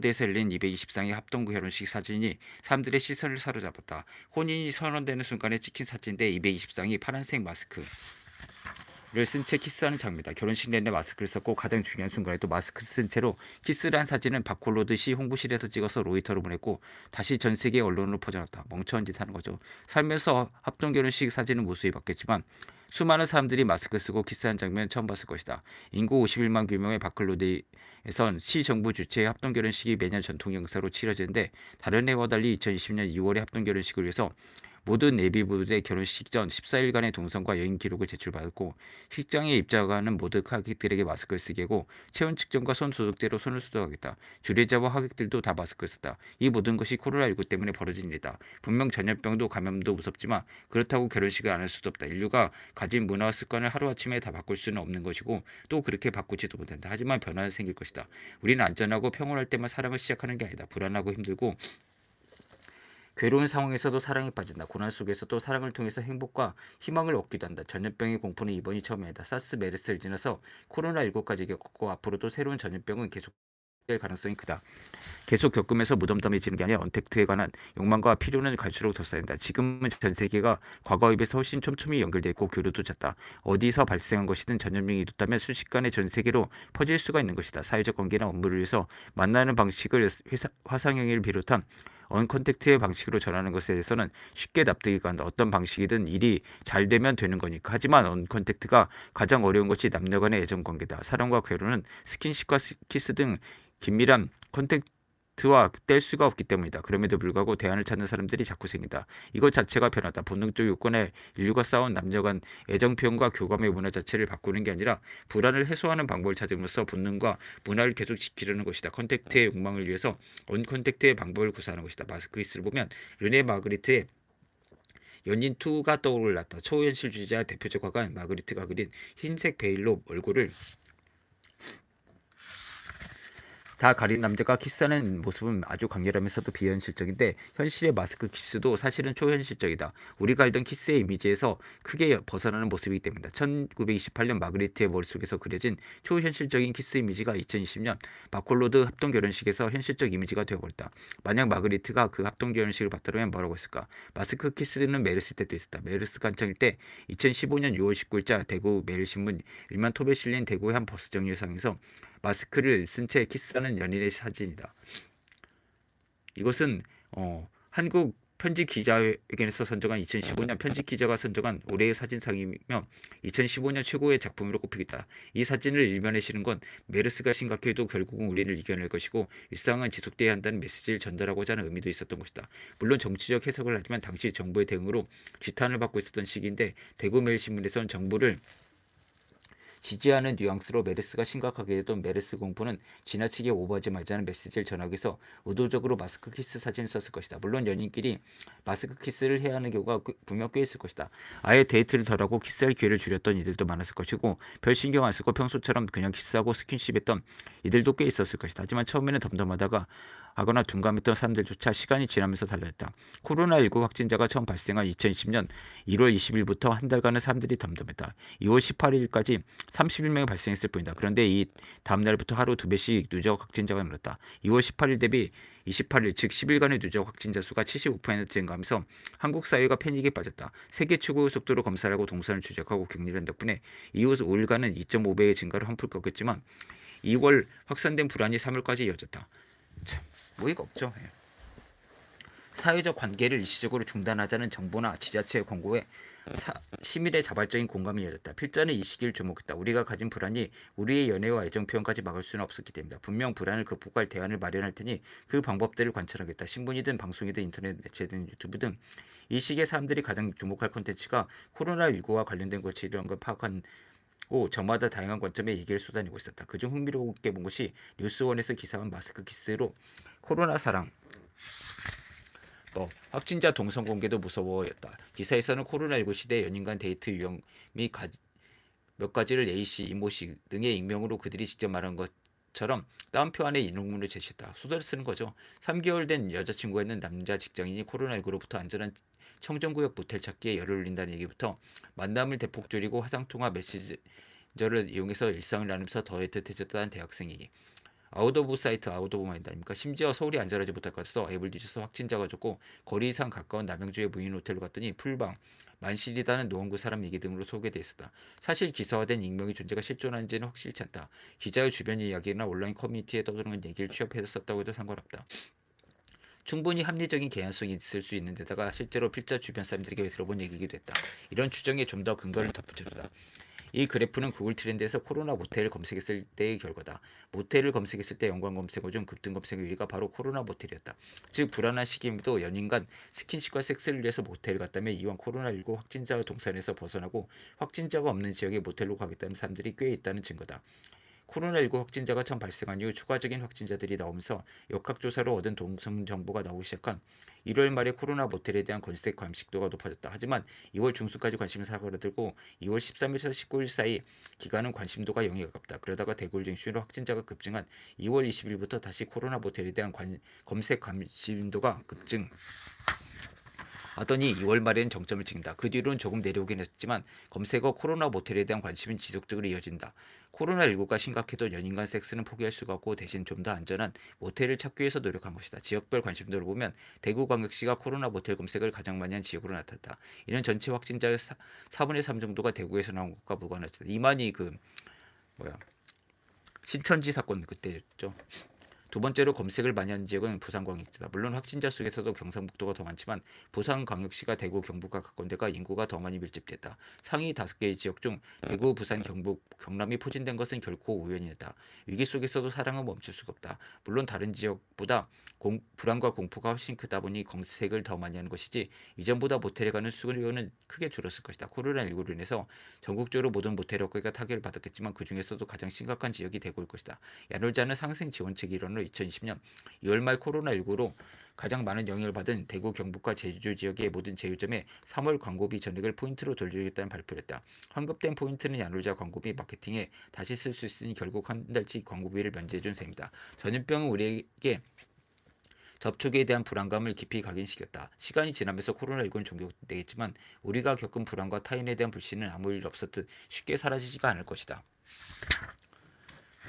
대에서 열린 220상의 합동구 결혼식 사진이 사람들의 시선을 사로잡았다. 혼인이 선언되는 순간에 찍힌 사진인데 220상이 파란색 마스크 를 쓴 채 키스하는 장면이다. 결혼식 내내 마스크를 썼고 가장 중요한 순간에도 마스크를 쓴 채로 키스를 한 사진은 바콜로드시 홍보실에서 찍어서 로이터로 보냈고 다시 전 세계 언론으로 퍼져났다. 멍청한 짓 하는 거죠. 살면서 합동 결혼식 사진은 무수히 봤겠지만 수많은 사람들이 마스크 쓰고 키스한 장면 처음 봤을 것이다. 인구 51만 규모의 바클로드에선 시 정부 주최의 합동 결혼식이 매년 전통 행사로 치러지는데 다른 해와 달리 2020년 2월의 합동 결혼식을 위해서 모든 네비부들의 결혼식 전 14일간의 동선과 여행 기록을 제출받았고 식장에 입장하는 모든 하객들에게 마스크를 쓰게 하고 체온 측정과 손 소독제로 손을 소독하겠다. 주례자와 하객들도 다 마스크를 썼다. 이 모든 것이 코로나19 때문에 벌어진 일이다. 분명 전염병도 감염도 무섭지만 그렇다고 결혼식을 안 할 수도 없다. 인류가 가진 문화와 습관을 하루아침에 다 바꿀 수는 없는 것이고 또 그렇게 바꾸지도 못한다. 하지만 변화는 생길 것이다. 우리는 안전하고 평온할 때만 사랑을 시작하는 게 아니다. 불안하고 힘들고 괴로운 상황에서도 사랑에 빠진다. 고난 속에서도 사랑을 통해서 행복과 희망을 얻기도 한다. 전염병의 공포는 이번이 처음이 아니다. 사스 메르스를 지나서 코로나19까지 겪었고 앞으로도 새로운 전염병은 계속 될 가능성이 크다. 계속 겪으면서 무덤덤해지는 게 아니라 언택트에 관한 욕망과 필요는 갈수록 더 쌓인다. 지금은 전 세계가 과거에 비해서 훨씬 촘촘히 연결되어 있고 교류도 잦다. 어디서 발생한 것이든 전염병이 있다면 순식간에 전 세계로 퍼질 수가 있는 것이다. 사회적 관계나 업무를 위해서 만나는 방식을 회사, 화상행위를 비롯한 언컨택트의 방식으로 전하는 것에 대해서는 쉽게 납득이 간다. 어떤 방식이든 일이 잘 되면 되는 거니까. 하지만 언컨택트가 가장 어려운 것이 남녀 간의 애정 관계다. 사랑과 결혼은 스킨십과 키스 등 긴밀한 컨택트 와 뗄 수가 없기 때문이다. 그럼에도 불구하고 대안을 찾는 사람들이 자꾸 생긴다. 이것 자체가 변하다. 본능적 요건에 인류가 쌓은 남녀 간 애정 표현과 교감의 문화 자체를 바꾸는 게 아니라 불안을 해소하는 방법을 찾음으로써 본능과 문화를 계속 지키려는 것이다. 컨택트의 욕망을 위해서 언컨택트의 방법을 구사하는 것이다. 마스크 키스를 보면 르네 마그리트의 연인 2가 떠올랐다. 초현실주의자 대표적 화가 마그리트가 그린 흰색 베일로 얼굴을 다 가린 남자가 키스하는 모습은 아주 강렬하면서도 비현실적인데 현실의 마스크 키스도 사실은 초현실적이다. 우리가 알던 키스의 이미지에서 크게 벗어나는 모습이기 때문이다. 1928년 마그리트의 머릿속에서 그려진 초현실적인 키스 이미지가 2020년 바콜로드 합동 결혼식에서 현실적 이미지가 되어버렸다. 만약 마그리트가 그 합동 결혼식을 봤다면 뭐라고 했을까? 마스크 키스는 메르스 때도 있었다. 메르스 간청일 때 2015년 6월 19일자 대구 매일신문 1만 톱에 실린 대구의 한 버스 정류장에서 마스크를 쓴 채 키스하는 연인의 사진이다. 이것은 어, 한국 편집 기자회견에서 선정한 2015년 편집 기자가 선정한 올해의 사진상이며 2015년 최고의 작품으로 꼽히겠다. 이 사진을 일면에 실은 건 메르스가 심각해도 결국은 우리를 이겨낼 것이고 일상은 지속돼야 한다는 메시지를 전달하고자 하는 의미도 있었던 것이다. 물론 정치적 해석을 하지만 당시 정부의 대응으로 지탄을 받고 있었던 시기인데 대구 매일신문에서는 정부를 지지하는 뉘앙스로 메르스가 심각하게 되던 메르스 공포는 지나치게 오버하지 말자는 메시지를 전하기 위해서 의도적으로 마스크 키스 사진을 썼을 것이다. 물론 연인끼리 마스크 키스를 해야 하는 경우가 분명 꽤 있을 것이다. 아예 데이트를 덜하고 키스할 기회를 줄였던 이들도 많았을 것이고 별 신경 안 쓰고 평소처럼 그냥 키스하고 스킨십했던 이들도 꽤 있었을 것이다. 하지만 처음에는 덤덤하다가 하거나 둔감했던 사람들조차 시간이 지나면서 달라졌다. 코로나19 확진자가 처음 발생한 2020년 1월 20일부터 한 달간은 사람들이 덤덤했다. 2월 18일까지 31명이 발생했을 뿐이다. 그런데 이 다음 날부터 하루 두 배씩 누적 확진자가 늘었다. 2월 18일 대비 28일 즉 10일간의 누적 확진자 수가 75% 증가하면서 한국 사회가 패닉에 빠졌다. 세계 최고의 속도로 검사를 하고 동선을 추적하고 격리를 한 덕분에 이후 5일간은 2.5배의 증가를 한풀 꺾었지만 2월 확산된 불안이 3월까지 이어졌다. 참 모의가 없죠. 예. 사회적 관계를 일시적으로 중단하자는 정부나 지자체의 권고에 사, 시민의 자발적인 공감이 이어졌다. 필자는 이 시기를 주목했다. 우리가 가진 불안이 우리의 연애와 애정 표현까지 막을 수는 없었기 때문이다. 분명 불안을 극복할 대안을 마련할 테니 그 방법들을 관찰하겠다. 신문이든 방송이든 인터넷 매체든 유튜브 등 이 시기에 사람들이 가장 주목할 콘텐츠가 코로나19와 관련된 것이라는 걸 파악한 고 저마다 다양한 관점의 얘기를 쏟아내고 있었다. 그중 흥미롭게 본 것이 뉴스원에서 기사한 마스크 키스로 코로나 사랑 뭐 확진자 동선 공개도 무서워였다. 기사에서는 코로나19 시대 연인 간 데이트 유형이 가, 몇 가지를 A씨, 이모씨 등의 익명으로 그들이 직접 말한 것처럼 따옴표 안에 인용문을 제시했다. 소설을 쓰는 거죠. 3개월 된 여자친구가 있는 남자 직장인이 코로나19로부터 안전한 청정구역 모텔 찾기에 열을 올린다는 얘기부터 만남을 대폭 줄이고 화상통화 메시저를 이용해서 일상을 나누면서 더 애틋해졌다는 대학생 얘기 아웃 오브 사이트 아웃 오브 마인드 아닙니까? 심지어 서울이 안전하지 못할 것 같아서 앱을 뒤져서 확진자가 적고 거리 이상 가까운 남양주의 무인 호텔로 갔더니 풀방 만실이다는 노원구 사람 얘기 등으로 소개돼 있었다. 사실 기사화된 익명의 존재가 실존하는지는 확실치 않다. 기자의 주변 이야기나 온라인 커뮤니티에 떠도는 얘기를 취합해서 썼다고 해도 상관없다. 충분히 합리적인 개연성이 있을 수 있는 데다가 실제로 필자 주변 사람들에게 들어본 얘기이기도 했다. 이런 추정에 좀 더 근거를 덧붙여주다. 이 그래프는 구글 트렌드에서 코로나 모텔을 검색했을 때의 결과다. 모텔을 검색했을 때 연관 검색어 중 급등 검색 1위가 바로 코로나 모텔이었다. 즉 불안한 시기임에도 연인간 스킨십과 섹스를 위해서 모텔을 갔다면 이왕 코로나19 확진자 동산에서 벗어나고 확진자가 없는 지역에 모텔로 가겠다는 사람들이 꽤 있다는 증거다. 코로나19 확진자가 처음 발생한 이후 추가적인 확진자들이 나오면서 역학조사로 얻은 동성 정보가 나오기 시작한 1월 말에 코로나 모텔에 대한 검색 관심도가 높아졌다. 하지만 2월 중순까지 관심이 사그라들고 2월 13일에서 19일 사이 기간은 관심도가 0에 가깝다. 그러다가 대구를 중심으로 확진자가 급증한 2월 20일부터 다시 코로나 모텔에 대한 관, 검색 관심도가 급증. 하더니 2월 말에는 정점을 찍는다. 그 뒤로는 조금 내려오긴 했지만 검색어 코로나 모텔에 대한 관심은 지속적으로 이어진다. 코로나19가 심각해도 연인간 섹스는 포기할 수가 없고 대신 좀 더 안전한 모텔을 찾기 위해서 노력한 것이다. 지역별 관심도를 보면 대구광역시가 코로나 모텔 검색을 가장 많이 한 지역으로 나타났다. 이는 전체 확진자의 4, 분의 3 정도가 대구에서 나온 것과 무관하다. 이만희 그 뭐야 신천지 사건 그때였죠. 두 번째로 검색을 많이 한 지역은 부산광역시다. 물론 확진자 수에서도 경상북도가 더 많지만 부산광역시가 대구, 경북과 가까운 데가 인구가 더 많이 밀집됐다. 상위 다섯 개의 지역 중 대구, 부산, 경북, 경남이 포진된 것은 결코 우연이었다. 위기 속에서도 사랑은 멈출 수가 없다. 물론 다른 지역보다 공, 불안과 공포가 훨씬 크다 보니 검색을 더 많이 하는 것이지 이전보다 모텔에 가는 수요는 크게 줄었을 것이다. 코로나19로 인해서 전국적으로 모든 모텔 업계가 타격을 받았겠지만 그 중에서도 가장 심각한 지역이 대구일 것이다. 야놀자는 상생 지원책 일원 으로 2020년 2월 말 코로나19로 가장 많은 영향을 받은 대구, 경북과 제주 지역의 모든 제휴점에 3월 광고비 전액을 포인트로 돌려주겠다는 발표를 했다. 환급된 포인트는 야놀자 광고비 마케팅에 다시 쓸 수 있으니 결국 한 달치 광고비를 면제해준 셈이다. 전염병은 우리에게 접촉에 대한 불안감을 깊이 각인시켰다. 시간이 지나면서 코로나19는 종결되겠지만 우리가 겪은 불안과 타인에 대한 불신은 아무 일 없었듯 쉽게 사라지지가 않을 것이다.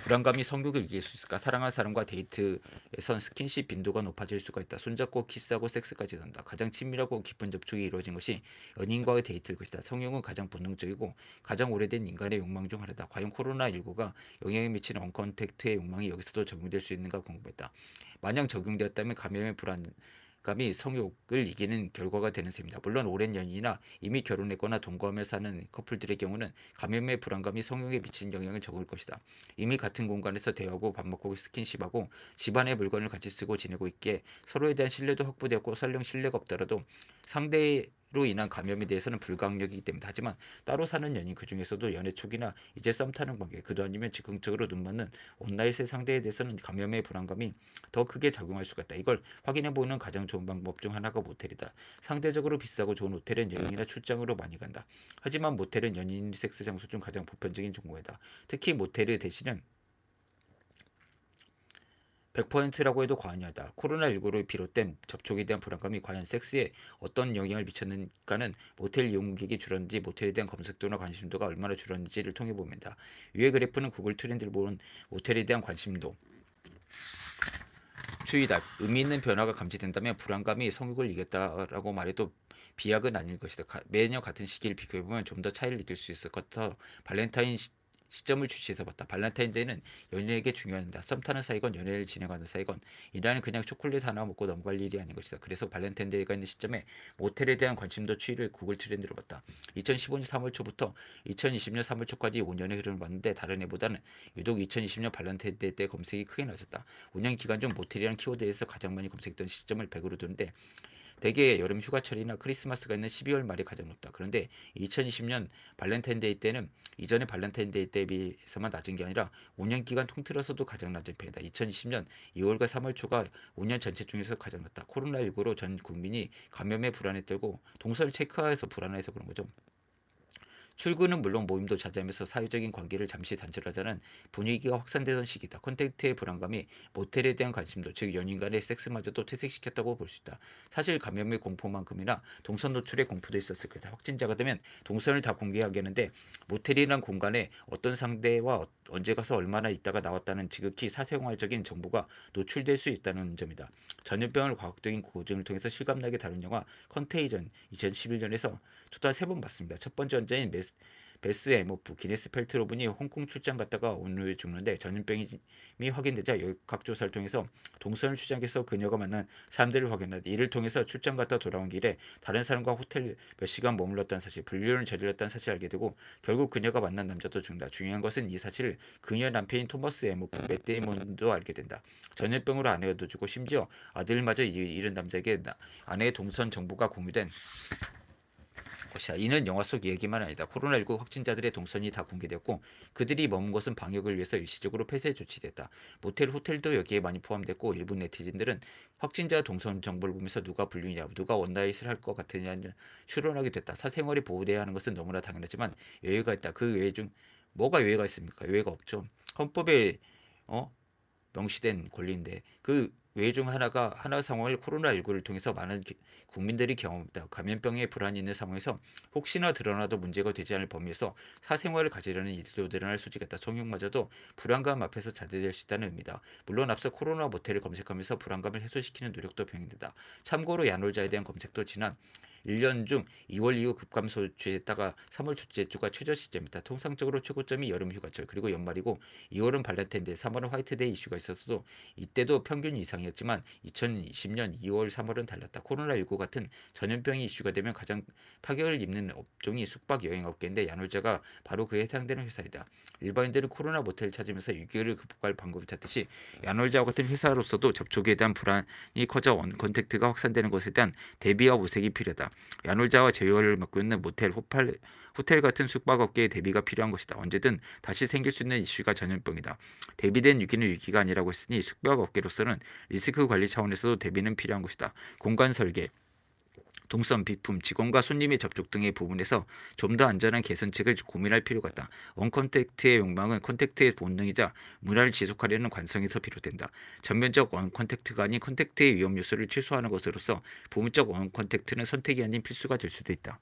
불안감이 성욕을 이길 수 있을까? 사랑하는 사람과 데이트에선 스킨십 빈도가 높아질 수가 있다. 손잡고 키스하고 섹스까지 한다. 가장 친밀하고 깊은 접촉이 이루어진 것이 연인과의 데이트일 것이다. 성욕은 가장 본능적이고 가장 오래된 인간의 욕망 중 하나다. 과연 코로나19가 영향을 미치는 언컨택트의 욕망이 여기서도 적용될 수 있는가 궁금했다. 만약 적용되었다면 감염의 불안 감이 성욕을 이기는 결과가 되는 셈입니다. 물론 오랜 연인이나 이미 결혼했거나 동거하며 사는 커플들의 경우는 감염의 불안감이 성욕에 미치는 영향을 적을 것이다. 이미 같은 공간에서 대화하고 밥 먹고 스킨십하고 집안의 물건을 같이 쓰고 지내고 있기에 서로에 대한 신뢰도 확보되었고 설령 신뢰가 없더라도 상대로 인한 감염에 대해서는 불가항력이기 때문에 하지만 따로 사는 연인 그 중에서도 연애 초기나 이제 썸 타는 관계 그도 아니면 즉흥적으로 눈 맞는 온라인의 상대에 대해서는 감염의 불안감이 더 크게 작용할 수가 있다. 이걸 확인해 보는 가장 좋은 방법 중 하나가 모텔이다. 상대적으로 비싸고 좋은 호텔은 여행이나 출장으로 많이 간다. 하지만 모텔은 연인 섹스 장소 중 가장 보편적인 종목이다. 특히 모텔의 대신은 100%라고 해도 과언이 아니다. 코로나19로 비롯된 접촉에 대한 불안감이 과연 섹스에 어떤 영향을 미쳤는가는 모텔 이용객이 줄었는지 모텔에 대한 검색도나 관심도가 얼마나 줄었는지를 통해 봅니다. 위의 그래프는 구글 트렌드를 보는 모텔에 대한 관심도 추이다. 의미 있는 변화가 감지된다면 불안감이 성욕을 이겼다라고 말해도 비약은 아닐 것이다. 매년 같은 시기를 비교해보면 좀 더 차이를 느낄 수 있을 것 같아 발렌타인 시 점을 주시해서 봤다. 발렌타인데이는 연인에게 중요합니다. 썸 타는 사이건 연애를 진행하는 사이건 이날은 그냥 초콜릿 하나 먹고 넘어갈 일이 아닌 것이다. 그래서 발렌타인데이가 있는 시점에 모텔에 대한 관심도 추이를 구글 트렌드로 봤다. 2015년 3월 초부터 2020년 3월 초까지 5년의 흐름을 봤는데 다른 해보다는 유독 2020년 발렌타인데이 때 검색이 크게 낮았다. 5년 기간 중 모텔이라는 키워드에서 가장 많이 검색했던 시점을 100으로 두는데 대개 여름 휴가철이나 크리스마스가 있는 12월 말이 가장 높다. 그런데 2020년 발렌타인데이 때는 이전의 발렌타인데이 때에 비해서만 낮은 게 아니라 5년 기간 통틀어서도 가장 낮은 편이다. 2020년 2월과 3월 초가 5년 전체 중에서 가장 낮다. 코로나19로 전 국민이 감염에 불안에 떨고 동선을 체크해서 불안해서 그런 거죠. 출근은 물론 모임도 자제하면서 사회적인 관계를 잠시 단절하자는 분위기가 확산되던 시기다. 콘택트의 불안감이 모텔에 대한 관심도 즉 연인 간의 섹스마저도 퇴색시켰다고 볼 수 있다. 사실 감염의 공포만큼이나 동선 노출의 공포도 있었을 거다. 확진자가 되면 동선을 다 공개하겠는데 모텔이란 공간에 어떤 상대와 어- 언제 가서 얼마나 있다가 나왔다는 지극히 사생활적인 정보가 노출될 수 있다는 점이다. 전염병을 과학적인 고증을 통해서 실감나게 다룬 영화 컨테이전 2011년에서 초단 세번 봤습니다. 첫 번째 원자인 메스, 베스 에모프 기네스 펠트로분이 홍콩 출장 갔다가 오늘 죽는데 전염병이 확인되자 역학조사를 통해서 동선을 추적해서 그녀가 만난 사람들을 확인한다. 이를 통해서 출장 갔다 돌아온 길에 다른 사람과 호텔 몇 시간 머물렀다는 사실, 불륜을 저질렀다는 사실을 알게 되고 결국 그녀가 만난 남자도 죽는다. 중요한 것은 이 사실을 그녀의 남편인 토머스 에모프 맷데이몬도 알게 된다. 전염병으로 아내가 죽고 심지어 아들마저 이- 잃은 남자에게 나- 아내의 동선 정보가 공유된 것이다. 이는 영화 속 얘기만 아니다. 코로나19 확진자들의 동선이 다 공개되었고 그들이 머문 곳은 방역을 위해서 일시적으로 폐쇄 조치됐다. 모텔, 호텔도 여기에 많이 포함됐고 일부 네티즌들은 확진자 동선 정보를 보면서 누가 불륜이냐, 누가 원나잇을 할 것 같으냐는 추론하게 됐다. 사생활이 보호돼야 하는 것은 너무나 당연하지만 예외가 있다. 그 예외 중 뭐가 예외가 있습니까? 예외가 없죠. 헌법에 어 명시된 권리인데 그 외 중 하나가 하나 상황을 코로나19를 통해서 많은 기- 국민들이 경험했다. 감염병에 불안이 있는 상황에서 혹시나 드러나도 문제가 되지 않을 범위에서 사생활을 가지려는 이들도 늘어날 소지가 있다. 성형마저도 불안감 앞에서 자제될 수 있다는 의미다. 물론 앞서 코로나 모텔을 검색하면서 불안감을 해소시키는 노력도 병행된다. 참고로 야놀자에 대한 검색도 지난 1년 중 2월 이후 급감소 주했다가 3월 둘째 주가 최저 시점이다. 통상적으로 최고점이 여름 휴가철 그리고 연말이고 2월은 발렌타인데이, 3월은 화이트데이 이슈가 있었어도 이때도 평균 이상이었지만 2020년 2월, 3월은 달랐다. 코로나19 같은 전염병이 이슈가 되면 가장 타격을 입는 업종이 숙박 여행 업계인데 야놀자가 바로 그에 해당되는 회사이다. 일반인들은 코로나 모텔을 찾으면서 위기를 극복할 방법을 찾듯이 야놀자와 같은 회사로서도 접촉에 대한 불안이 커져 원 컨택트가 확산되는 것에 대한 대비와 모색이 필요하다. 야놀자와 제휴를 맡고 있는 모텔, 호팔, 호텔 같은 숙박업계의 대비가 필요한 것이다. 언제든 다시 생길 수 있는 이슈가 전염병이다. 대비된 위기는 위기가 아니라고 했으니 숙박업계로서는 리스크 관리 차원에서도 대비는 필요한 것이다. 공간 설계, 동선, 비품, 직원과 손님의 접촉 등의 부분에서 좀 더 안전한 개선책을 고민할 필요가 있다. 원컨택트의 욕망은 컨택트의 본능이자 문화를 지속하려는 관성에서 비롯된다. 전면적 원컨택트가 아닌 컨택트의 위험 요소를 최소화하는 것으로서 부분적 원컨택트는 선택이 아닌 필수가 될 수도 있다.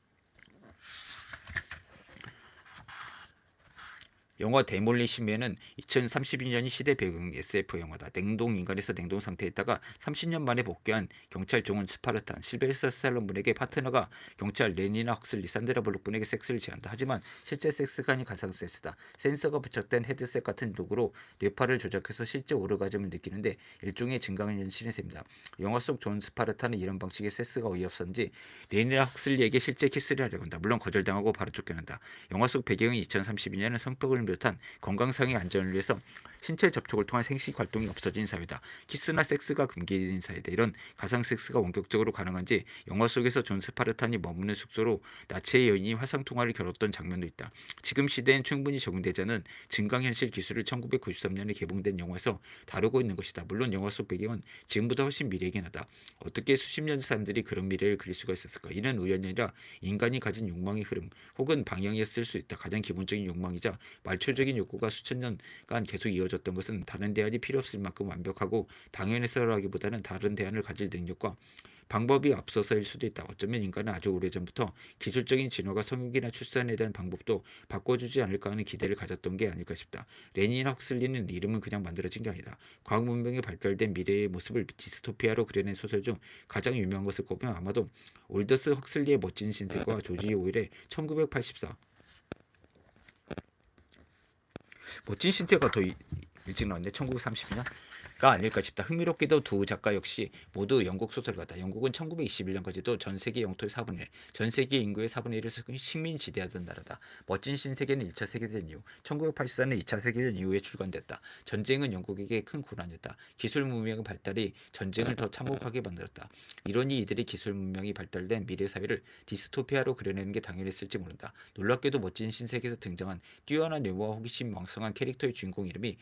영화 데몰리시맨은 2032년이 시대 배경 SF 영화다. 냉동 인간에서 냉동 상태에 있다가 30년 만에 복귀한 경찰 종은 스파르탄 실베스터 스탈론분에게 파트너가 경찰 레니나 헉슬리 산드라 블록분에게 섹스를 제한다. 하지만 실제 섹스가 아닌 가상 섹스다. 센서가 부착된 헤드셋 같은 도구로 뇌파를 조작해서 실제 오르가즘을 느끼는데 일종의 증강현실의 셈이다. 영화 속 존 스파르탄은 이런 방식의 섹스가 어이없었는지 레니나 헉슬리에게 실제 키스를 하려고 한다. 물론 거절당하고 바로 쫓겨난다. 영화 속 배경은 2032년은 성벽을 비롯한 건강상의 안전을 위해서 신체 접촉을 통한 생식 활동이 없어진 사회다. 키스나 섹스가 금기된 사회다. 이런 가상 섹스가 원격적으로 가능한지 영화 속에서 존 스파르탄이 머무는 숙소로 나치의 여인이 화상 통화를 겨뤘던 장면도 있다. 지금 시대엔 충분히 적용되자는 증강현실 기술을 1993년에 개봉된 영화에서 다루고 있는 것이다. 물론 영화 속 배경은 지금보다 훨씬 미래이긴 하다. 어떻게 수십 년 사람들이 그런 미래를 그릴 수가 있었을까? 이는 우연이 아니라 인간이 가진 욕망의 흐름 혹은 방향이었을 수 있다. 가장 기본적인 욕망이자 말초적인 욕구가 수천 년간 계속 이어 졌던 것은 다른 대안이 필요 없을 만큼 완벽하고 당연해서라기보다는 다른 대안을 가질 능력과 방법이 앞서서일 수도 있다. 어쩌면 인간은 아주 오래전부터 기술적인 진화가 성육이나 출산에 대한 방법도 바꿔주지 않을까 하는 기대를 가졌던 게 아닐까 싶다. 레니나 헉슬리는 이름은 그냥 만들어진 게 아니다. 과학 문명이 발달된 미래의 모습을 디스토피아로 그려낸 소설 중 가장 유명한 것을 꼽으면 아마도 올더스 헉슬리의 멋진 신세과 조지 오일의 1984 멋진 신세가 더 이- 일찍 나왔네. 1930년 가 아닐까 싶다. 흥미롭게도 두 작가 역시 모두 영국 소설가다. 영국은 1921년까지도 전 세계 영토의 4분의 1, 전 세계 인구의 4분의 1을 식민 지대하던 나라다. 멋진 신세계는 1차 세계대전 이후, 1984년 2차 세계대전 이후에 출간됐다. 전쟁은 영국에게 큰 고난이었다. 기술 문명의 발달이 전쟁을 더 참혹하게 만들었다. 이러니 이들이 기술 문명이 발달된 미래 사회를 디스토피아로 그려내는 게 당연했을지 모른다. 놀랍게도 멋진 신세계에서 등장한 뛰어난 외모와 호기심 왕성한 캐릭터의 주인공 이름이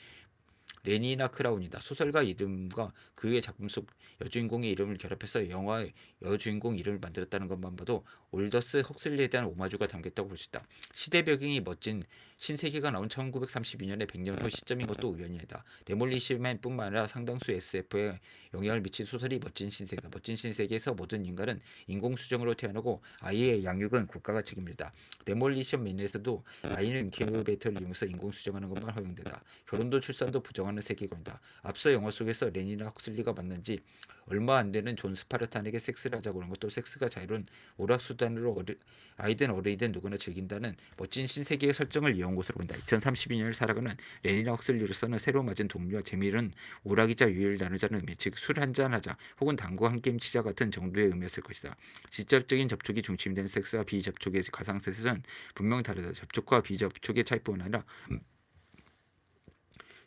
레니나 크라운이다. 소설가 이름과 그의 작품 속 여주인공의 이름을 결합해서 영화의 여주인공 이름을 만들었다는 것만 봐도 올더스 헉슬리에 대한 오마주가 담겼다고 볼 수 있다. 시대 배경이 멋진 신세계가 나온 1932년의 100년 후 시점인 것도 우연이다. 데몰리시맨뿐만 아니라 상당수 SF에 영향을 미친 소설이 멋진 신세계다. 멋진 신세계에서 모든 인간은 인공수정으로 태어나고 아이의 양육은 국가가 책임진다. 데몰리션맨에서도 아이는 인큐베이터를 이용해서 인공수정하는 것만 허용된다. 결혼도 출산도 부정하는 세계관이다. 앞서 영화 속에서 레니나 헉슬리가 만난 지 얼마 안 되는 존 스파르탄에게 섹스를 하자고 하는 것도 섹스가 자유로운 오락수단으로 어리, 아이든 어른이든 누구나 즐긴다는 멋진 신세계의 설정을 이어 온 것으로 본다. 2032년을 살아가는 레니나 헉슬리로서는 새로 맞은 동료와 재미있는 오락이자 유의를 나누자는 의미, 즉 술 한잔 하자 혹은 당구 한 게임 치자 같은 정도의 의미였을 것이다. 직접적인 접촉이 되는 섹스와 비접촉의 가상 섹스는 분명 다르다. 접촉과 비접촉의 차이뿐만 아니라 음,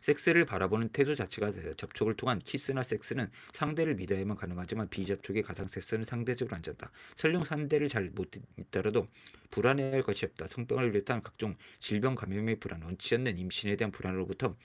섹스를 바라보는 태도 자체가 다르다. 접촉을 통한 키스나 섹스는 상대를 믿어야만 가능하지만 비접촉의 가상 섹스는 상대적으로 앉았다. 설령 상대를 잘 못 믿더라도 불안해할 것이 없다. 성병을 비롯한 각종 질병 감염의 불안, 원치 않는 임신에 대한 불안으로부터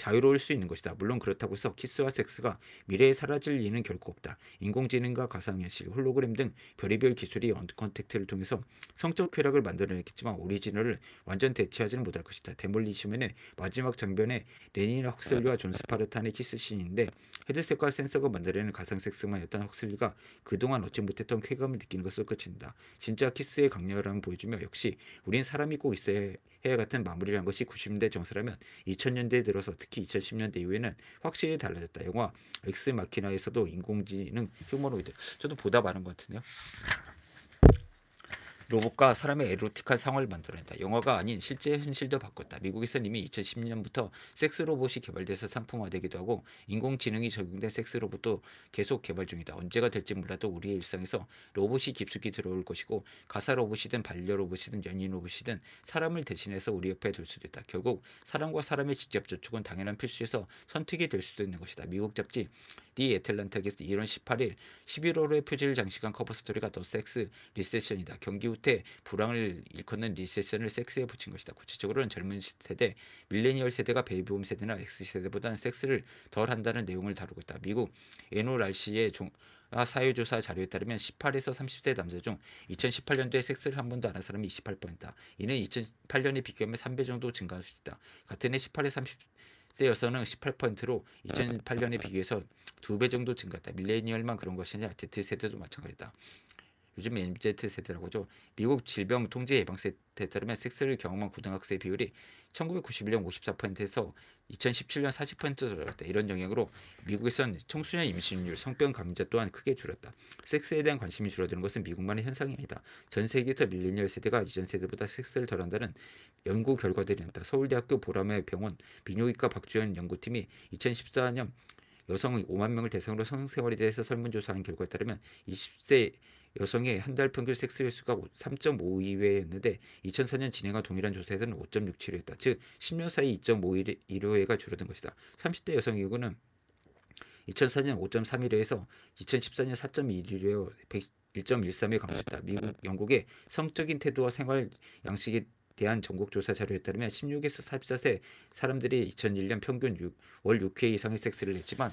자유로울 수 있는 것이다. 물론 그렇다고 해서 키스와 섹스가 미래에 사라질 리는 결코 없다. 인공지능과 가상현실, 홀로그램 등 별의별 기술이 언컨택트를 통해서 성적 쾌락을 만들어냈겠지만 오리지널을 완전 대체하지는 못할 것이다. 데몰리시맨의 마지막 장면에 레니나 헉슬리와 존 스파르탄의 키스씬인데 헤드셋과 센서가 만들어낸 가상 섹스만였던 헉슬리가 그동안 얻지 못했던 쾌감을 느끼는 것으로 끝인다. 진짜 키스의 강렬함을 보여주며 역시 우린 사람이 꼭 있어야 해야 같은 마무리를 한 것이 90년대 정서라면 2000년대에 들어서 특히 2010년대 이후에는 확실히 달라졌다. 영화 엑스 마키나에서도 인공지능 휴머노이드 저도 보다 많은 것 같은데요. 로봇과 사람의 에로틱한 상황을 만들어낸다. 영화가 아닌 실제 현실도 바꿨다. 미국에서는 이미 2010년부터 섹스 로봇이 개발돼서 상품화되기도 하고 인공지능이 적용된 섹스 로봇도 계속 개발 중이다. 언제가 될지 몰라도 우리의 일상에서 로봇이 깊숙이 들어올 것이고 가사 로봇이든 반려 로봇이든 연인 로봇이든 사람을 대신해서 우리 옆에 둘 수도 있다. 결국 사람과 사람의 직접 접촉은 당연한 필수에서 선택이 될 수도 있는 것이다. 미국 잡지 디 애틀란타에서 1월 18일 11월의 표지를 장식한 커버 스토리가 더 섹스 리세션이다. 경기 후퇴 불황을 일컫는 리세션을 섹스에 붙인 것이다. 구체적으로는 젊은 세대, 밀레니얼 세대가 베이비붐 세대나 X세대보다는 섹스를 덜 한다는 내용을 다루고 있다. 미국 NORC의 종, 아, 사회조사 자료에 따르면 18에서 30대 남자 중 2018년도에 섹스를 한 번도 안 한 사람이 28%다. 이는 2008년에 비교하면 3배 정도 증가할 수 있다. 같은 해 18에서 30세 여성은 18%로 2008년에 비교해서 두 배 정도 증가했다. 밀레니얼만 그런 것이 아니라 Z세대도 마찬가지다. 요즘 MZ세대라고 하죠. 미국 질병통제 예방센터에 따르면 섹스를 경험한 고등학생 비율이 1991년 54%에서 2017년 40%로 늘었다. 이런 영향으로 미국에선 청소년 임신율, 성병 감염자 또한 크게 줄었다. 섹스에 대한 관심이 줄어드는 것은 미국만의 현상이 아니다. 전 세계에서 밀레니얼 세대가 이전 세대보다 섹스를 덜한다는 연구 결과들이 나왔다. 서울대학교 보람의 병원 비뇨기과 박주현 연구팀이 2014년 여성 5만 명을 대상으로 성생활에 대해서 설문조사한 결과에 따르면 20세 여성의 한 달 평균 섹스 횟수가 3.52회였는데 2004년 진행한 동일한 조사에서는 5.67회였다. 즉 10년 사이 2.51회가 줄어든 것이다. 30대 여성의 경우는 2004년 5.31회에서 2014년 4.21회로 1.13회 감소했다. 미국, 영국의 성적인 태도와 생활 양식에 대한 전국조사 자료에 따르면 16에서 44세 사람들이 2001년 평균 6, 월 6회 이상의 섹스를 했지만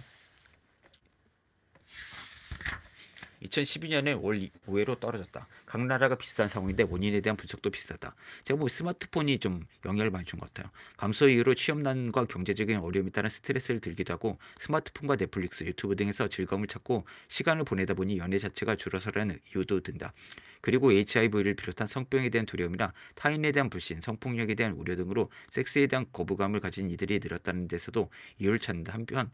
2012년에 월 5회로 떨어졌다. 각 나라가 비슷한 상황인데 원인에 대한 분석도 비슷하다. 제가 뭐 스마트폰이 좀 영향을 많이 준 것 같아요. 감소 이후로 취업난과 경제적인 어려움에 따른 스트레스를 들기도 하고 스마트폰과 넷플릭스, 유튜브 등에서 즐거움을 찾고 시간을 보내다 보니 연애 자체가 줄어서라는 이유도 든다. 그리고 HIV를 비롯한 성병에 대한 두려움이나 타인에 대한 불신, 성폭력에 대한 우려 등으로 섹스에 대한 거부감을 가진 이들이 늘었다는 데서도 이유를 찾는다. 한편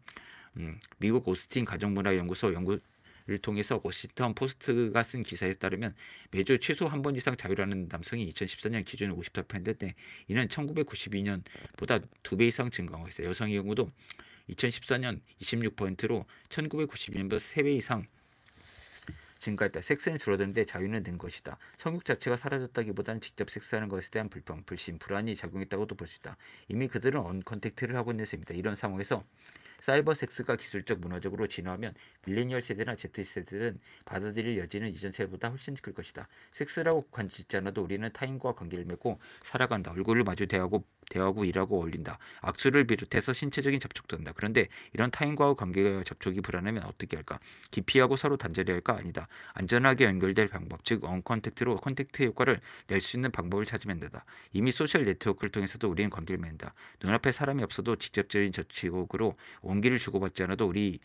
음, 미국 오스틴 가정문화연구소 연구 를 통해서 워싱턴 포스트가 쓴 기사에 따르면 매주 최소 한 번 이상 자유라는 남성이 2014년 기준 54%인데 이는 1992년보다 두 배 이상 증가하고 있어요. 여성의 경우도 2014년 26%로 1992년보다 세 배 이상 증가했다. 섹스는 줄어드는데 자유는 는 것이다. 성욕 자체가 사라졌다기보다는 직접 섹스하는 것에 대한 불평, 불신, 불안이 작용했다고도 볼 수 있다. 이미 그들은 언컨택트를 하고 있는 셈이다. 이런 상황에서 사이버 섹스가 기술적 문화적으로 진화하면 밀레니얼 세대나 Z세대는 받아들일 여지는 이전 세대보다 훨씬 클 것이다. 섹스라고 관짓지 않아도 우리는 타인과 관계를 맺고 살아간다. 얼굴을 마주 대하고 대화하고 일하고 어울린다. 악수를 비롯해서 신체적인 접촉도 한다. 그런데 이런 타인과의 관계가 접촉이 불안하면 어떻게 할까? 기피하고 서로 단절해야 할까? 아니다. 안전하게 연결될 방법, 즉 언컨택트로 컨택트 효과를 낼 수 있는 방법을 찾으면 된다. 이미 소셜 네트워크를 통해서도 우리는 관계를 맺는다. 눈앞에 사람이 없어도 직접적인 접촉으로 온 기를 주고받지 않아도 우리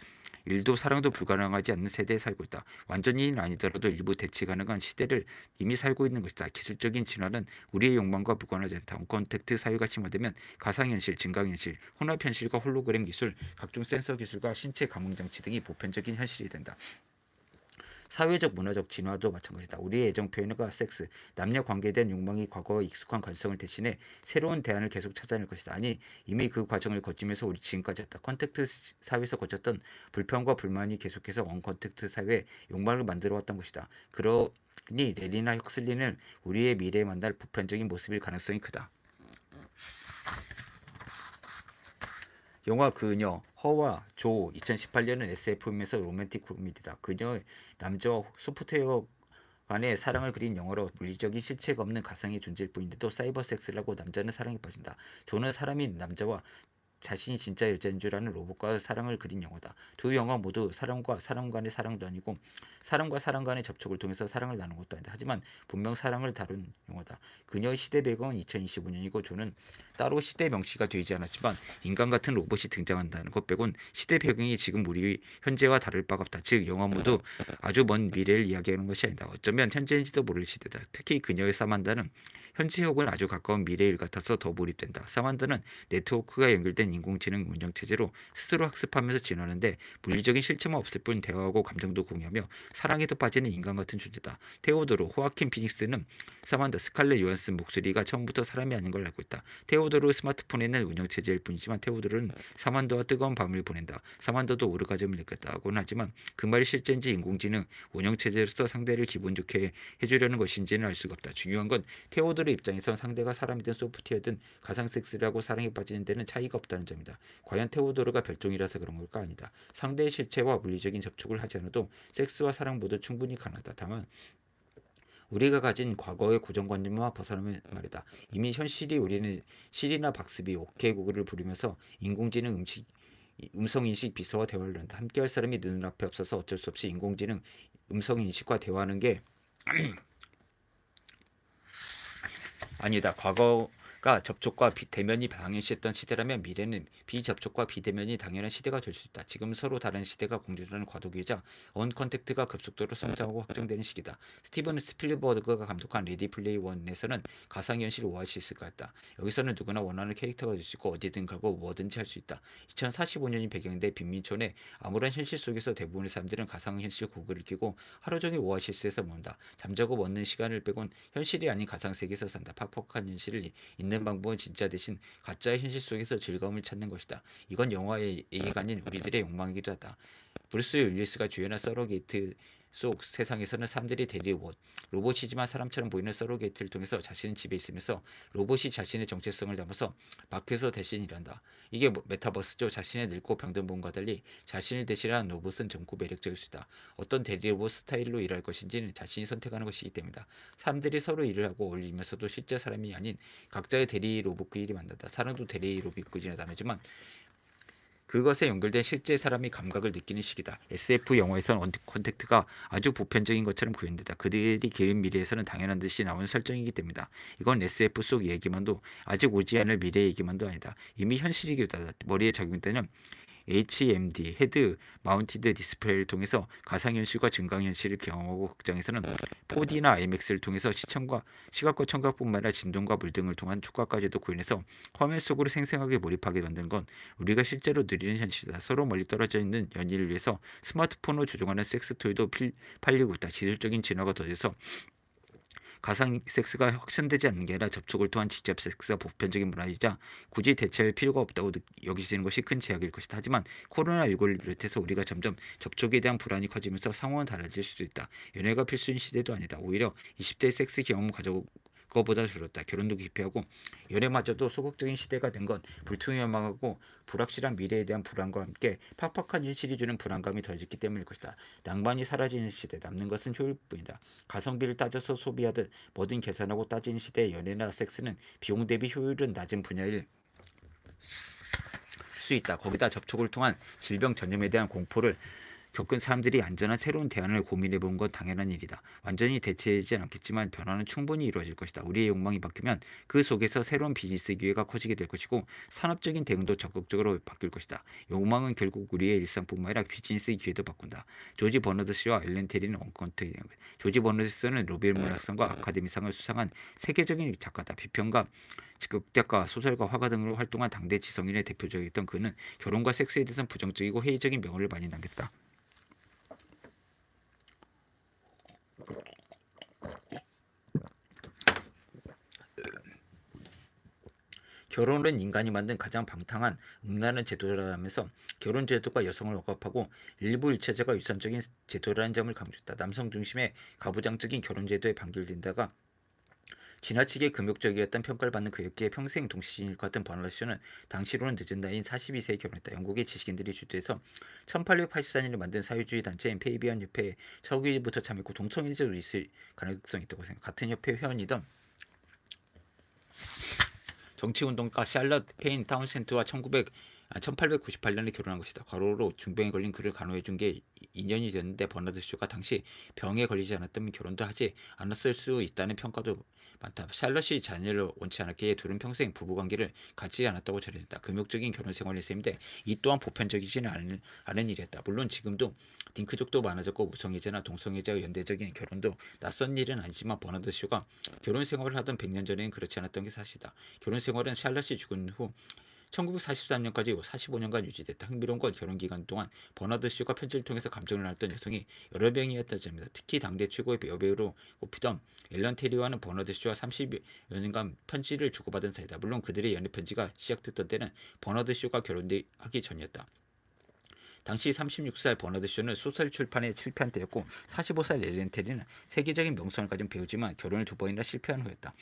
일도 사랑도 불가능하지 않는 세대에 살고 있다. 완전히는 아니더라도 일부 대치 가능한 시대를 이미 살고 있는 것이다. 기술적인 진화는 우리의 욕망과 무관하지 않다. 언컨택트 사회가 침화되면 가상현실, 증강현실, 혼합현실과 홀로그램 기술, 각종 센서 기술과 신체 감응장치 등이 보편적인 현실이 된다. 사회적 문화적 진화도 마찬가지다. 우리의 애정 표현과 섹스, 남녀 관계에 대한 욕망이 과거의 익숙한 관성을 대신해 새로운 대안을 계속 찾아낼 것이다. 아니 이미 그 과정을 거치면서 우리 지금까지 했다. 컨택트 사회에서 거쳤던 불평과 불만이 계속해서 언컨택트 사회의 욕망을 만들어 왔던 것이다. 그러니 레리나 혁슬리는 우리의 미래에 만날 보편적인 모습일 가능성이 크다. 영화 그녀 허와 조 2018년은 SF면서 로맨틱 코미디다. 그녀의 남자와 소프트웨어 간의 사랑을 그린 영화로 물리적인 실체가 없는 가상의 존재일 뿐인데도 사이버 섹스를 하고 남자는 사랑에 빠진다. 조는 사람인 남자와 자신이 진짜 여자인 줄 아는 로봇과 사랑을 그린 영화다. 두 영화 모두 사람과 사람 간의 사랑도 아니고 사람과 사람 간의 접촉을 통해서 사랑을 나눈 것도 아니다. 하지만 분명 사랑을 다룬 영화다. 그녀의 시대 배경은 2025년이고 조는 따로 시대 명시가 되지 않았지만 인간 같은 로봇이 등장한다는 것 빼곤 시대 배경이 지금 우리 현재와 다를 바가 없다. 즉 영화 모두 아주 먼 미래를 이야기하는 것이 아니다. 어쩌면 현재인지도 모를 시대다. 특히 그녀의 사만다는 현재 혹은 아주 가까운 미래일 같아서 더 몰입된다. 사만다는 네트워크가 연결된 인공지능 운영체제로 스스로 학습하면서 진화하는데 물리적인 실체만 없을 뿐 대화하고 감정도 공유하며 사랑에도 빠지는 인간 같은 존재다. 테오도로 호아킨 피닉스는 사만다 스칼렛 요한슨 목소리가 처음부터 사람이 아닌 걸 알고 있다. 테오도로 스마트폰에는 운영체제일 뿐이지만 테오도로는 사만다와 뜨거운 밤을 보낸다. 사만다도 오르가즘을 느꼈다고는 하지만 그 말이 실제인지 인공지능 운영체제로서 상대를 기분 좋게 해주려는 것인지는 알 수가 없다. 중요한 건 테오도 로 입장에선 상대가 사람이든 소프트웨어든 가상 섹스라고 사랑에 빠지는 데는 차이가 없다는 점이다. 과연 테오도르가 별종이라서 그런 걸까 아니다. 상대의 실체와 물리적인 접촉을 하지 않아도 섹스와 사랑 모두 충분히 가능하다. 다만 우리가 가진 과거의 고정관념과 벗어나면 말이다. 이미 현실이 우리는 시리나 박스비, 오케이 구글을 부리면서 인공지능 음식 음성인식 비서와 대화를 한다. 함께할 사람이 눈앞에 없어서 어쩔 수 없이 인공지능 음성인식과 대화하는 게 아니다. 과거 가 접촉과 비, 대면이 당연시했던 시대라면 미래는 비접촉과 비대면이 당연한 시대가 될 수 있다. 지금 서로 다른 시대가 공존하는 과도기이자 언컨택트가 급속도로 성장하고 확장되는 시기다. 스티븐 스필버그가 감독한 레디 플레이 원에서는 가상현실 오아시스가 있다. 여기서는 누구나 원하는 캐릭터가 될 수 있고 어디든 가고 뭐든지 할 수 있다. 2045년이 배경인데 빈민촌에 아무런 현실 속에서 대부분의 사람들은 가상현실 고글을 끼고 하루 종일 오아시스에서 머문다. 잠자고 먹는 시간을 빼곤 현실이 아닌 가상세계에서 산다. 팍팍한 현실을 있는 방법은 진짜 대신 가짜의 현실 속에서 즐거움을 찾는 것이다. 이건 영화의 얘기가 아닌 우리들의 욕망이기도 하다. 브루스 윌리스가 주연한 서로게이트 속 세상에서는 사람들이 대리 로봇, 로봇이지만 사람처럼 보이는 서로게이트를 통해서 자신은 집에 있으면서 로봇이 자신의 정체성을 담아서 밖에서 대신 일한다. 이게 뭐- 메타버스죠. 자신의 늙고 병든 몸과 달리 자신을 대신한 로봇은 젊고 매력적일 수 있다. 어떤 대리 로봇 스타일로 일할 것인지는 자신이 선택하는 것이기 때문이다. 사람들이 서로 일을 하고 어울리면서도 실제 사람이 아닌 각자의 대리 로봇끼리 만난다. 사랑도 대리 로봇끼리 나누지만 그것에 연결된 실제 사람이 감각을 느끼는 시기다. SF 영화에선 언- 컨택트가 아주 보편적인 것처럼 구현된다. 그들이 긴 미래에서는 당연한 듯이 나오는 설정이기 때문이다. 이건 SF 속 얘기만도 아직 오지 않을 미래 얘기만도 아니다. 이미 현실이기도 하다. 머리에 적용되는 HMD, 헤드 마운티드 디스플레이를 통해서 가상현실과 증강현실을 경험하고 극장에서는 4D나 IMAX를 통해서 시청과 시각과 청각뿐만 아니라 진동과 물 등을 통한 촉각까지도 구현해서 화면 속으로 생생하게 몰입하게 만드는 건 우리가 실제로 누리는 현실이다. 서로 멀리 떨어져 있는 연인을 위해서 스마트폰으로 조종하는 섹스 토이도 필, 팔리고 있다. 기술적인 진화가 더해서 가상 섹스가 확산되지 않는 게 아니라 접촉을 통한 직접 섹스가 보편적인 문화이자 굳이 대체할 필요가 없다고 느- 여기시는 것이 큰 제약일 것이다. 하지만 코로나19를 비롯해서 우리가 점점 접촉에 대한 불안이 커지면서 상황은 달라질 수도 있다. 연애가 필수인 시대도 아니다. 오히려 20대 섹스 경험을 가지고 그것보다 줄었다. 결혼도 기피하고 연애마저도 소극적인 시대가 된 건 불투명하고 불확실한 미래에 대한 불안과 함께 팍팍한 현실이 주는 불안감이 더해졌기 때문일 것이다. 낭만이 사라지는 시대, 남는 것은 효율뿐이다. 가성비를 따져서 소비하듯 뭐든 계산하고 따지는 시대의 연애나 섹스는 비용 대비 효율은 낮은 분야일 수 있다. 거기다 접촉을 통한 질병 전염에 대한 공포를 겪은 사람들이 안전한 새로운 대안을 고민해 본 건 당연한 일이다. 완전히 대체하지 않겠지만 변화는 충분히 이루어질 것이다. 우리의 욕망이 바뀌면 그 속에서 새로운 비즈니스 기회가 커지게 될 것이고 산업적인 대응도 적극적으로 바뀔 것이다. 욕망은 결국 우리의 일상뿐만 아니라 비즈니스 기회도 바꾼다. 조지 버너드 씨와 엘렌 테리는 원컨트 조지 버너드 씨는 로벨 문학상과 아카데미상을 수상한 세계적인 작가다. 비평가 극작가, 소설가, 화가 등으로 활동한 당대 지성인의 대표적이었던 그는 결혼과 섹스에 대해서는 부정적이고 회의적인 명언을 많이 남겼다. 결혼은 인간이 만든 가장 방탕한 음란한 제도라면서 결혼 제도가 여성을 억압하고 일부 일체제가 유산적인 제도라는 점을 강조했다. 남성 중심의 가부장적인 결혼 제도에 반길된다가 지나치게 금욕적이었던 평가를 받는 그였기에 평생 동시인일 것 같은 버널 쇼는 당시로는 늦은 나이인 42세에 결혼했다. 영국의 지식인들이 주도해서 1884년에 만든 사회주의 단체인 페이비안 협회에 서기부터 참여했고 동성애자도 있을 가능성이 있다고 생각. 같은 협회 회원이던 정치운동가 샬럿 페인 타운센트와 1900 아, 1898년에 결혼한 것이다. 과로로 중병에 걸린 그를 간호해 준 게 2년이 됐는데 버나드 쇼가 당시 병에 걸리지 않았다면 결혼도 하지 않았을 수 있다는 평가도 많다. 샬럿이 자녀를 원치 않았기에 둘은 평생 부부관계를 갖지 않았다고 전해진다. 금욕적인 결혼 생활을 했는데 이 또한 보편적이지는 않은, 않은 일이었다. 물론 지금도 딩크족도 많아졌고 무성애자나 동성애자의 연대적인 결혼도 낯선 일은 아니지만 버나드 쇼가 결혼 생활을 하던 100년 전에는 그렇지 않았던 게 사실이다. 결혼 생활은 샬럿이 죽은 후 1943년까지 45년간 유지됐다. 흥미로운 건 결혼 기간 동안 버나드 쇼가 편지를 통해서 감정을 나눴던 여성이 여러 명이었다는 점입니다. 특히 당대 최고의 여배우로 꼽히던 앨런 테리와는 버나드 쇼와 30여 년간 편지를 주고받은 사이다. 물론 그들의 연애 편지가 시작됐던 때는 버나드 쇼가 결혼하기 전이었다. 당시 36살 버나드 쇼는 소설 출판에 실패한 때였고 45살 앨런 테리는 세계적인 명성을 가진 배우지만 결혼을 두 번이나 실패한 후였다.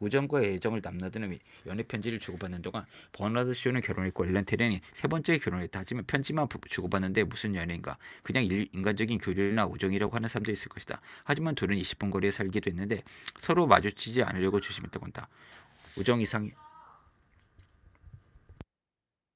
우정과 애정을 남나드는 연애 편지를 주고받는 동안 버나드 쇼는 결혼했고 앨런 테리는 세 번째 결혼했다. 하지만 편지만 부- 주고받는데 무슨 연애인가? 그냥 일- 인간적인 교류나 우정이라고 하는 사람도 있을 것이다. 하지만 둘은 20분 거리에 살기도 했는데 서로 마주치지 않으려고 조심했다고 한다. 우정 이상이